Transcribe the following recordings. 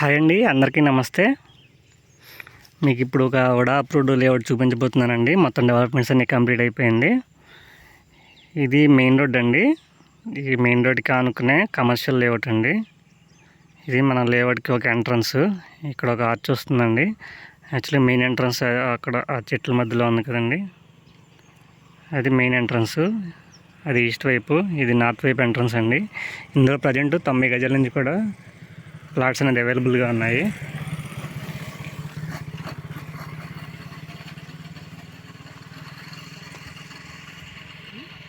Hi అండి అందరికీ నమస్తే. మీకు ఇప్పుడు ఒక వడా అప్రూవ్డ్ లేఅవుట్ చూపించబోతున్నానండి. మొత్తం డెవలప్మెంట్స్ అన్నీ కంప్లీట్ అయిపోయింది. ఇది మెయిన్ రోడ్ అండి. ఈ మెయిన్ రోడ్కి ఆనుకునే కమర్షియల్ లేఅవుట్ అండి. ఇది మన లేఅవుట్కి ఒక ఎంట్రన్స్ ఇక్కడ ఒక ఆర్చ్ వస్తుందండి. యాక్చువల్లీ మెయిన్ ఎంట్రన్స్ అక్కడ ఆ చెట్ల మధ్యలో ఉంది కదండి. అది మెయిన్ ఎంట్రన్స్ అది ఈస్ట్ వైపు ఇది నార్త్ వైపు ఎంట్రన్స్ అండి. ఇందులో ప్రజెంట్ తొంభై గజాల నుంచి కూడా ప్లాట్స్ అనేది అవైలబుల్గా ఉన్నాయి.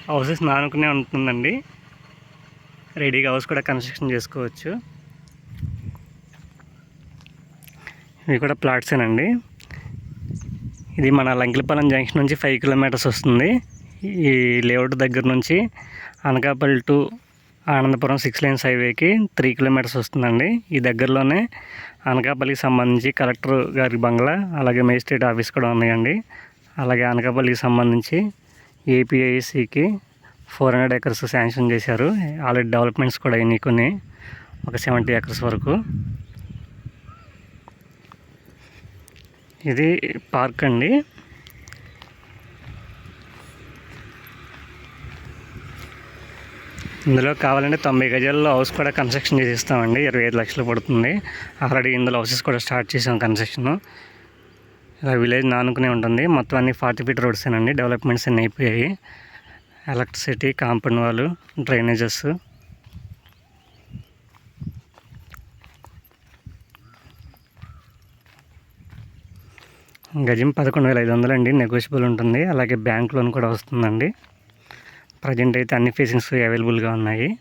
హౌసెస్ నానుకునే ఉంటుందండి. రెడీగా హౌస్ కూడా కన్స్ట్రక్షన్ చేసుకోవచ్చు. ఇవి కూడా ప్లాట్సేనండి ఇది మన లంకిలపాలెం జంక్షన్ నుంచి ఫైవ్ కిలోమీటర్స్ వస్తుంది. ఈ లేఅవుట్ దగ్గర నుంచి Anakapalli to Anandapuram six lines హైవేకి త్రీ కిలోమీటర్స్ వస్తుందండి. ఈ దగ్గరలోనే అనకాపల్లికి సంబంధించి కలెక్టర్ గారి బంగ్లా అలాగే మేజిస్ట్రేట్ ఆఫీస్ కూడా ఉన్నాయండి. అలాగే అనకాపల్లికి సంబంధించి ఏపీఐసికి ఫోర్ హండ్రెడ్ ఎకర్స్ శాంక్షన్ చేశారు. ఆల్రెడీ డెవలప్మెంట్స్ కూడా అయినాయి కొన్ని. ఒక సెవెంటీ ఎకర్స్ వరకు. ఇది పార్క్ అండి. ఇందులో కావాలంటే తొంభై గజాల్లో హౌస్ కూడా కన్స్ట్రక్షన్ చేసి ఇస్తామండి ఇరవై ఐదు లక్షలు పడుతుంది. ఆల్రెడీ ఇందులో హౌసెస్ కూడా స్టార్ట్ చేసాం కన్స్ట్రక్షన్. ఇలా విలేజ్ నానుకునే ఉంటుంది. మొత్తం అన్ని ఫార్టీ ఫీట్ రోడ్స్ అండి డెవలప్మెంట్స్ అన్నీ అయిపోయాయి. ఎలక్ట్రిసిటీ కాంపౌండ్ వాళ్ళు డ్రైనేజెస్. గజం పదకొండు వేల ఐదు వందలు అండి నెగోషియబుల్ ఉంటుంది. అలాగే బ్యాంక్ లోన్ కూడా వస్తుందండి. ప్రజెంట్ అయితే అన్ని ఫేసింగ్స్ అవైలబుల్గా ఉన్నాయి.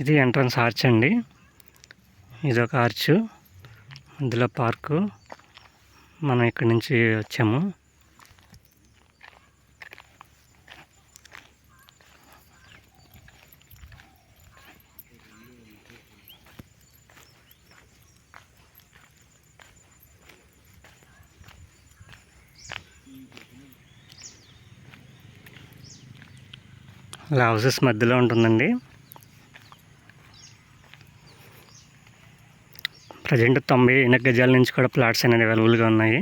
ఇది ఎంట్రన్స్ ఆర్చ్ అండి. ఇది ఒక ఆర్చ్. ఇందులో పార్కు. మనం ఇక్కడి నుంచి వచ్చాము. హౌసెస్ మధ్యలో ఉంటుందండి. ప్రజెంట్ తొంభై ఎనిమిది గజాల నుంచి కూడా ప్లాట్స్ అనేది అవైలబుల్గా ఉన్నాయి.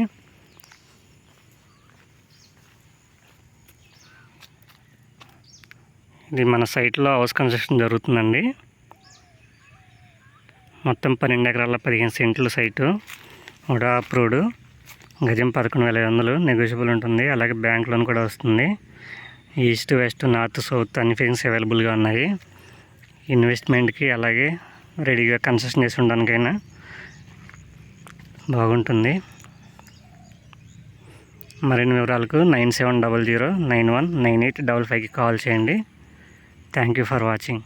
ఇది మన సైట్లో హౌస్ కన్స్ట్రక్షన్ జరుగుతుందండి. మొత్తం పన్నెండు ఎకరాల పదిహేను సెంట్లు సైటు. కూడా అప్రూవ్డ్. గజం పదకొండు వేల ఐదు వందలు నెగోషియబుల్ ఉంటుంది. అలాగే బ్యాంక్ లోన్ కూడా వస్తుంది. ఈస్ట్ వెస్ట్ నార్త్ సౌత్ అన్ని ఫింగ్స్ అవైలబుల్గా ఉన్నాయి. ఇన్వెస్ట్మెంట్కి అలాగే రెడీగా కన్స్ట్రక్షన్ చేసి ఉండడానికైనా బాగుంటుంది. మరిన్ని వివరాలకు nine seven double zero nine one nine eight double ఫైవ్కి కాల్ చేయండి. Thank you for watching.